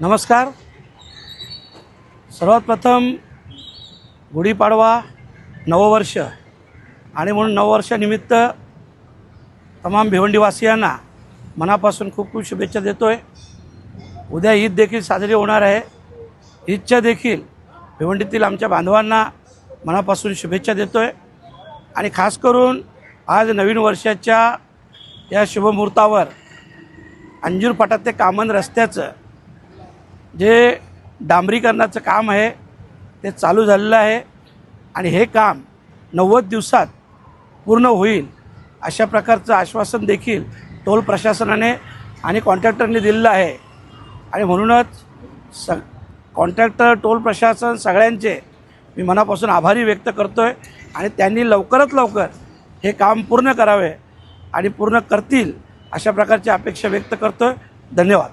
नमस्कार. सर्वात प्रथम गुढीपाडवा नववर्ष आणि म्हणून नववर्षानिमित्त तमाम भिवंडीवासियांना मनापासून खूप खूप शुभेच्छा देतो आहे उद्या ईद देखील साजरी होणार आहे. ईदच्या देखील भिवंडीतील आमच्या बांधवांना मनापासून शुभेच्छा देतो आहे आणि खास करून आज नवीन वर्षाच्या या शुभमुहूर्तावर अंजूर फाटा ते कामन रस्त्याचं जे डांबरीकरणाचं काम आहे ते चालू झालेलं आहे आणि हे काम नव्वद दिवसात पूर्ण होईल अशा प्रकारचं आश्वासन देखील टोल प्रशासनाने आणि कॉन्ट्रॅक्टरने दिलेलं आहे. आणि म्हणूनच स कॉन्ट्रॅक्टर टोल प्रशासन सगळ्यांचे मी मनापासून आभारी व्यक्त करतो आहे आणि त्यांनी लवकरात लवकर हे काम पूर्ण करावे आणि पूर्ण करतील अशा प्रकारची अपेक्षा व्यक्त करतो आहे धन्यवाद.